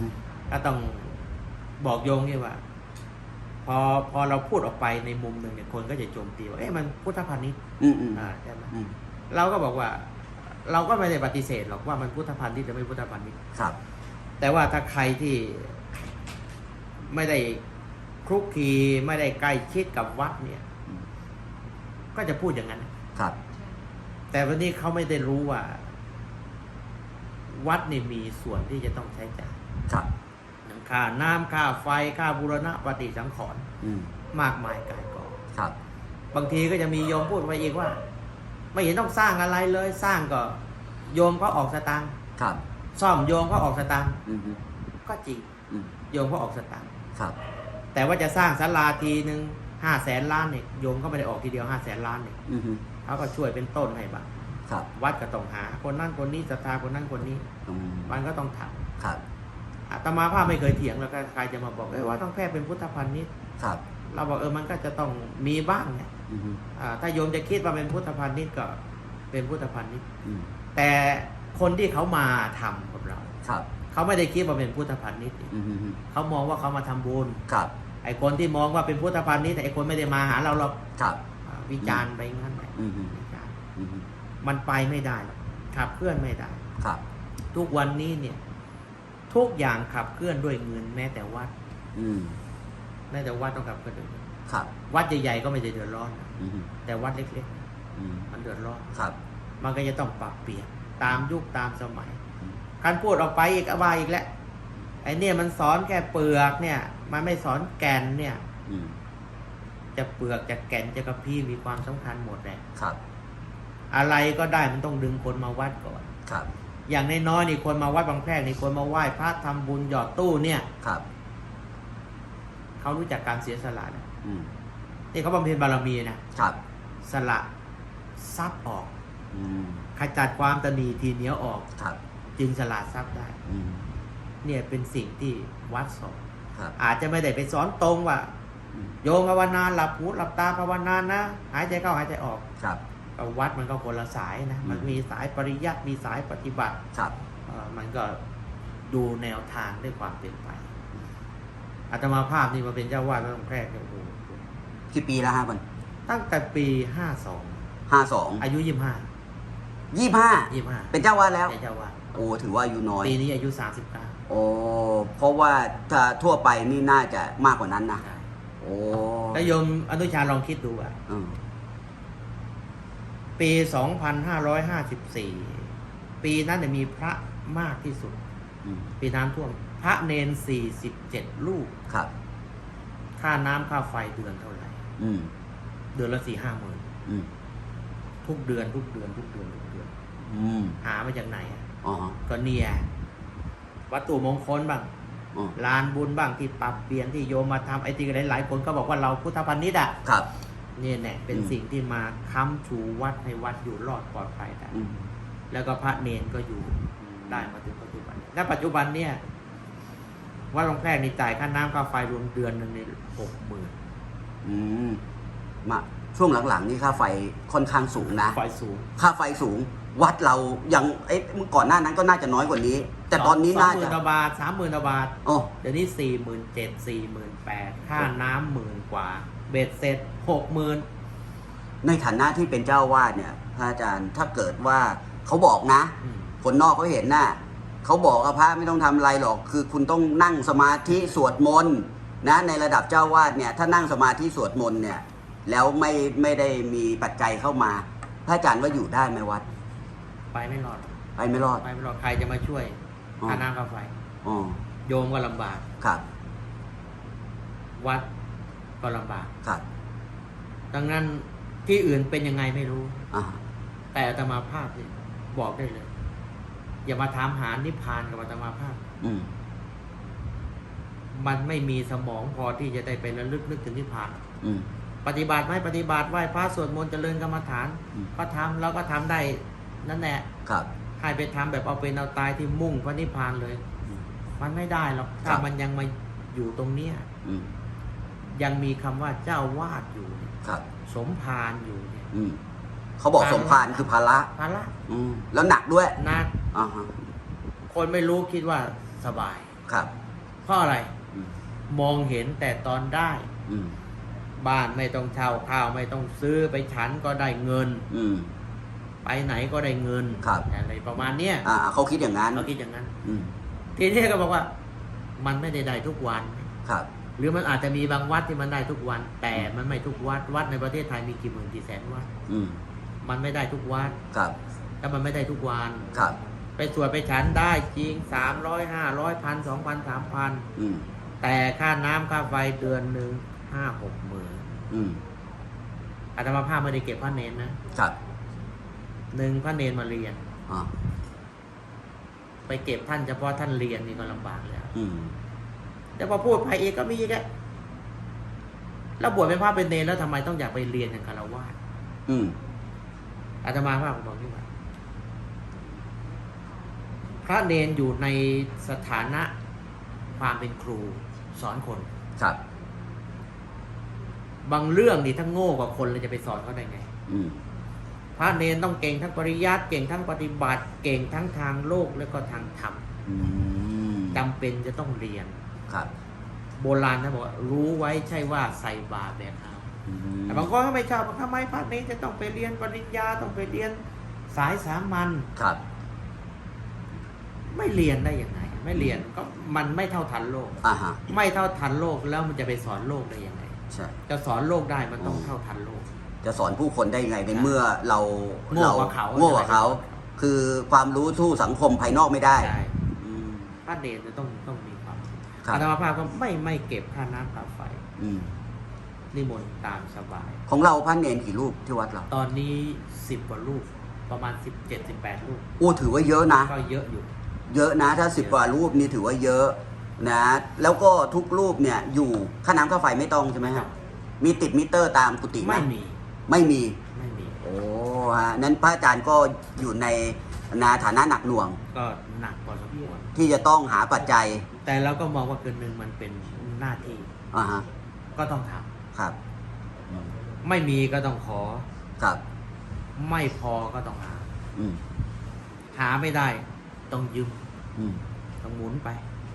ฮึก็ต้องบอกโยงนี่ว่า พอพอเราพูดออกไปในมุมหนึ่งเนี่ยคนก็จะโจมตีว่าเอ๊ะมันพุทธพาณิชย์อืมอืมอ่าใช่ไหมอืมเราก็บอกว่า เราก็ไม่ได้ปฏิเสธหรอกว่ามันพุทธพาณิชย์หรือไม่พุทธพาณิชย์ครับ แต่ว่าถ้าใครที่ไม่ได้คลุกคลีไม่ได้ใกล้ชิดกับวัดเนี่ยอืมก็จะพูดอย่างนั้นครับ แต่วันนี้เขาไม่ได้รู้ว่า วัดนี่มีส่วนที่จะต้องใช้จ่ายครับอย่างค่าน้ำค่าไฟค่าบูรณะปฏิสังขรณ์อืมมากมายกายกองครับ บางทีก็จะมีโยมพูดไปอีกว่า ไม่เห็นต้องสร้างอะไรเลยสร้างก็โยมก็ออกสตางค์ครับซ่อมโยมก็ออกสตางค์อืมฮึก็จริงอืมโยมก็ออกสตางค์ครับแต่ว่าจะสร้างศาลาทีหนึ่งห้าแสนล้านเนี่ยโยมก็ไม่ได้ออกทีเดียวห้าแสนล้านเนี่ยอืมฮึเขาก็ช่วยเป็นต้นให้บ้าง ครับ วัดก็ต้องหา คนนั่นคนนี้ศรัทธาคนนั่นคนนี้อืมมันก็ต้องทครับำอาตมาภาพไม่เคยเถียงแล้วก็ใครจะมาบอกเอ้ยว่าต้องแพร่เป็นพุทธพันธ์นี้ ครับเราบอกเออมันก็จะต้องมีบ้างเนี่ยอืมฮึอ่าถ้าโยมจะคิดว่าเป็นพุทธพันธ์นี้ก็เป็นพุทธพันธ์นี้ อืมแต่คนที่เขามาทำกับเรา ครับเขาไม่ได้คิดว่าเป็นพุทธพันธ์นี้อืมฮึฮึเขามองว่าเขามาทำบุญ ครับไอ้คนที่มองว่าเป็นพุทธพันธ์นี้แต่ไอ้คนไม่ได้มาหาเราหรอกครับอ่าวิจารณ์ไปงั้นแหละอืมฮึวิจารณ์อืมฮึ มันไปไม่ได้หรอกขับเคลื่อนไม่ได้ครับ ทุกวันนี้เนี่ย ทุกอย่างขับเคลื่อนด้วยเงินแม้แต่วัดอืมแม้แต่วัดต้องขับเคลื่อนด้วยเงินครับ วัดใหญ่ๆก็ไม่ได้เดือดร้อนนะอืมฮึแต่วัดเล็กอืมๆ มันเดือดร้อน ครับ มันก็จะต้องปรับเปลี่ยนตามยุคตามสมัยอืม การพูดออกไปอีกอบายอีกแล้วไอ้เนี่ยมันสอนแค่เปลือกเนี่ย มันไม่สอนแก่นเนี่ย อืมจะเปลือกจะแก่นจะกระพี้มีความสำคัญหมดแหละครับ อะไรก็ได้มันต้องดึงคนมาวัดก่อน ครับ อย่างน้อยๆนี่คนมาวัดบางแพรกนี่คนมาไหว้พระทำบุญหยอดตู้เนี่ยครับ เขารู้จักการเสียสละนะอืม นี่เขาบำเพ็ญบารมีนะครับ สละทรัพย์ออก อืม ขจัดความตนีทีเหนียวออก ครับ จึงสละทรัพย์ได้ อืม เนี่ยเป็นสิ่งที่วัดสอนครับ อาจจะไม่ได้ไปสอนตรงว่า อืม โยมภาวนาหลับหูหลับตาภาวนานะ หายใจเข้าหายใจออก ครับก็ วัดมันก็คนละสายนะอืมมันมีสายปริยัติมีสายปฏิบัติครับเอ่อมันก็ดูแนวทางด้วยความเป็นไปอาตมาภาพนี่มาเป็นเจ้าวาดวัดบางแพรกเนี่ยโอ้โหกี่ปีแล้วฮะมันตั้งแต่ปีห้าสองห้าสองอายุยี่ห้ายี่ห้ายี่ห้าเป็นเจ้าวาดแล้วเป็นเจ้าวาดโอ้ถือว่าอายุน้อยปีนี้อายุสามสิบเก้าโอ้เพราะว่าถ้าทั่วไปนี่น่าจะมากกว่านั้นนะโอ้แล้วโยมอนุชาลองคิดดูอะอืม ปี 2554 ปีนั้นเนี่ยมีพระมากที่สุดอืมปีน้ำท่วม พระเนน 47 ลูกครับ ค่าน้ำค่าไฟเดือนเท่าไหร่อืมเดือนละสี่ห้าหมื่นอืมทุกเดือนทุกเดือนทุกเดือนทุกเดือนอืมหามาจากไหนอะอ๋อฮะก็เนี่ยวัตถุมงคลบ้างอ๋อลานบุญบ้างที่ปรับเปลี่ยนที่โยมมาทำไอ้ที่หลายๆคนก็บอกว่าเราพุทธพันนิดอะครับ เนี่ยแน่เป็นอืมสิ่งที่มาค้ำชูวัดให้วัดอยู่รอดปลอดภัยได้อืมแล้วก็พระเนนก็อยู่ได้มาถึงปัจจุบันนี้ณปัจจุบันเนี่ยวัดหลวงแพรกนี่จ่ายค่าน้ำค่าไฟรวมเดือนหนึงในหกหมื่นอืมมาช่วงหลังๆนี่ค่าไฟค่อนข้างสูงนะไฟสูง ค่าไฟสูง วัดเรายังเอ๊ะเมื่อก่อนหน้านั้นก็น่าจะน้อยกว่านี้ แต่ตอนนี้น่าสองหมื่จะนบาทสามหมื่นบาทโอ้เดี๋ยวนี้สี่หมื่นเจ็ดสี่หมื่นแปดค่าน้ำหมื่นกว่า เบ็ดเสร็จ หกหมื่นในฐานะที่เป็นเจ้าวาดเนี่ยพระอาจารย์ถ้าเกิดว่าเขาบอกนะ คนนอกเขาเห็นน่ะเขาบอกว่าพระไม่ต้องทำอะไรหรอก คือคุณต้องนั่งสมาธิสวดมนต์นะในระดับเจ้าวาดเนี่ยถ้านั่งสมาธิสวดมนต์เนี่ย แล้วไม่ไม่ได้มีปัจจัยเข้ามา พระอาจารย์ว่าอยู่ได้ไหมวัด ไปไม่รอด ไปไม่รอดไปไม่รอดใครจะมาช่วยอ๋อค่าน้ำค่าไฟอ๋อโยมก็ลำบากครับ วัดก็ลำบากครับ ดังนั้นที่อื่นเป็นยังไงไม่รู้ อ่าแต่อาตมาภาพเนี่ยบอกได้เลย อย่ามาถามหานิพพานกับอาตมาภาพ อืมมันไม่มีสมองพอที่จะได้ไประลึกนึกถึงนิพพาน อืม ปฏิบัติไหมปฏิบัติไหว้พระสวดมนต์เจริญกรรมฐานอืม ก็ทำเราก็ทำได้นั่นแหละครับ ให้ไปทำแบบเอาเป็นเอาตายที่มุ่งพระนิพพานเลย อืมมันไม่ได้หรอกครัถ้าบมันยังมาอยู่ตรงเนี้ย อืม ยังมีคำว่าเจ้าวาดอยู่เนี่ยครับ สมภารอยู่เนี่ยอืมเขาบอกภาระสมภารคือภาระภาระอืมแล้วหนักด้วยหนักอ่าฮะคนไม่รู้คิดว่าสบาย ครับ เพราะอะไร อืมมองเห็นแต่ตอนได้ อืมบ้านไม่ต้องเช่าข้าวไม่ต้องซื้อไปฉันก็ได้เงิน อืม ไปไหนก็ได้เงินครับ อะไรประมาณเนี้ยอ่าเขาคิดอย่างนั้นเราคิดอย่างนั้น อืมทีนี้ก็บอกว่า มันไม่ได้ได้ทุกวัน ครับ หรือมันอาจจะมีบางวัดที่มันได้ทุกวัน แต่มันไม่ทุกวัดวัดในประเทศไทยมีกี่หมื่นกี่แสนวัดอืมมันไม่ได้ทุกวัดครับแล้วมันไม่ได้ทุกวันครับ ไปสวดไปฉันได้จริงสามร้อยห้าร้อยพันสองพันสามพันอืมแต่ค่าน้ำค่าไฟเดือนหนึ่งห้าหกหมื่นอืมอาตมาภาพไม่ได้เก็บพระเนนนะครับหนึ่งพระเนนมาเรียน อ่าไปเก็บท่านเฉพาะท่านเรียนนี่ก็ลำบากแล้ว อืม แต่พอพูดไปอีกก็มีอีกอะแล้วบวชเป็นพระเป็นเนรแล้วทำไมต้องอยากไปเรียนอย่างคารวะอืมอาตมาภาพบอกนี่ว่าพระเนนอยู่ในสถานะความเป็นครูสอนคน ครับ บางเรื่องนี่ถ้าโง่กว่าคนเราจะไปสอนเขาได้ไง อืมพระเนนต้องเก่งทั้งปริยัติเก่งทั้งปฏิบัติ เก่งทั้งทางโลกและก็ทางธรรมอืมจำเป็นจะต้องเรียน ครับโบราณนะบอกว่ารู้ไว้ใช่ว่าใส่บาตรแบกเอาอืมแต่บางคนก็ไม่ชอบบอกทำไมพระเนนจะต้องไปเรียนปริญญาต้องไปเรียนสายสามัญครับ ไม่เรียนได้ยังไง ไม่เรียนก็มันไม่เท่าทันโลก อ่าฮะ ไม่เท่าทันโลกแล้วมันจะไปสอนโลกได้ยังไง ใช่ จะสอนโลกได้มันต้องอ๋อเท่าทันโลก จะสอนผู้คนได้ยังไงในใช่เมื่อเราโง่กว่าเขาโง่กว่าเขาใช่คือความรู้ทู่สังคมภายนอกไม่ได้ใช่อืม พระเนรจะต้องต้องมี ความครับ อาตมาภาพก็ไม่ไม่เก็บค่าน้ำค่าไฟอืมนิมนต์ตามสบาย ของเราพระเนนกี่รูปที่วัดเราตอนนี้สิบกว่าลูกประมาณสิบเจ็ดสิบแปดลูกโอ้ถือว่าเยอะนะ ก็เยอะอยู่ เยอะนะถ้าสิบกว่ารูปนี่ถือว่าเยอะนะ แล้วก็ทุกรูปเนี่ยอยู่ค่าน้ำค่าไฟไม่ต้องใช่ไหมครับมีติดมิเตอร์ตามกุฏิหไม่มีไม่มี ไม่มี โอ้ฮะนั้นพระอาจารย์ก็อยู่ในนาฐานะหนักหน่วง ก็หนักพอสมควร ที่จะต้องหาปัจจัยแต่เราก็มองว่าเกินหนึ่งมันเป็นหน้าที่อ่าฮะก็ต้องทำครับอืมไม่มีก็ต้องขอ ครับไม่พอก็ต้องหา อืมหาไม่ได้ต้องยืมอืมต้องหมุนไป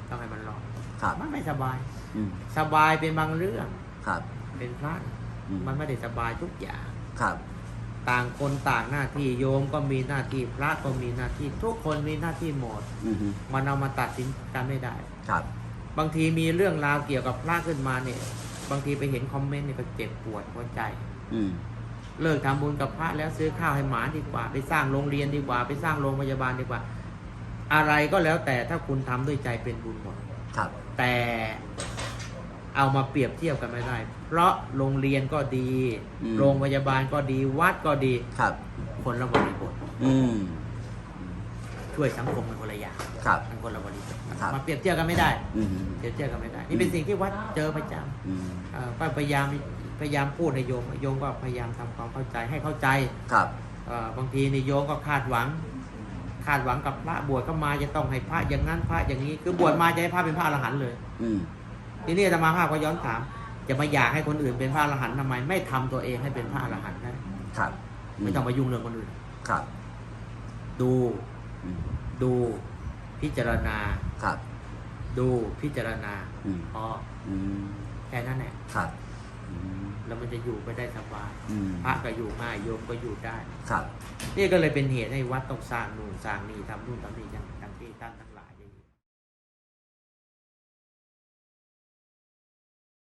ต้องให้มันรอดครับมันไม่สบาย อืมสบายเป็นบางเรื่อง ครับเป็นพระอืมมันไม่ได้สบายทุกอย่าง ครับ ต่างคนต่างหน้าที่โยมก็มีหน้าที่พระก็มีหน้าที่ทุกคนมีหน้าที่หมดอืมฮึมันเอามาตัดสินกันไม่ได้ ครับ บางทีมีเรื่องราวเกี่ยวกับพระขึ้นมาเนี่ย บางทีไปเห็นคอมเมนต์เนี่ยก็เจ็บปวดหัวใจ อืมเลิกทำบุญกับพระแล้วซื้อข้าวให้หมาดีกว่า ไปสร้างโรงเรียนดีกว่า ไปสร้างโรงพยาบาลดีกว่า อะไรก็แล้วแต่ถ้าคุณทำด้วยใจเป็นบุญหมด ครับ แต่ เอามาเปรียบเทียบกันไม่ได้ เพราะโรงเรียนก็ดี อืม โรงพยาบาลก็ดี วัดก็ดี ครับ คนละบริบท อืม ช่วยสังคมเป็นคนละอย่างครับ มันคนละบริบทครับ มาเปรียบเทียบกันไม่ได้ อืมฮึเปรียบเทียบกันไม่ได้ นี่เป็นสิ่งที่วัดเจอประจำอืม เอ่อก็พยายามพยายามพูดให้โยม โยมก็พยายามทำความเข้าใจให้เข้าใจ ครับ เอ่อบางทีนี่โยมก็คาดหวัง คาดหวังกับพระบวชก็มาจะต้องให้พระอย่างนั้นพระอย่างนี้ คือบวชมาจะให้พระเป็นพระอรหันต์เลย อืม ทีนี้อาตมาภาพก็ย้อนถาม จะมาอยากให้คนอื่นเป็นพระอรหันต์ทำไม ไม่ทำตัวเองให้เป็นพระอรหันต์นะครับ ไม่ต้องไปยุ่งเรื่องคนอื่น ครับ ดูอืมดูพิจารณาครับ ดูพิจารณาอืมพออืมแค่นั้นแหละครับอืมแล้วมันจะอยู่ไปได้สบายอืมพระก็อยู่ง่ายโยมก็อยู่ได้ ครับ นี่ก็เลยเป็นเหตุให้วัดต้องสร้างนู่นสร้างนี่ทำนู่นทำนี่อย่างอย่างที่ท่านทั้งหลาย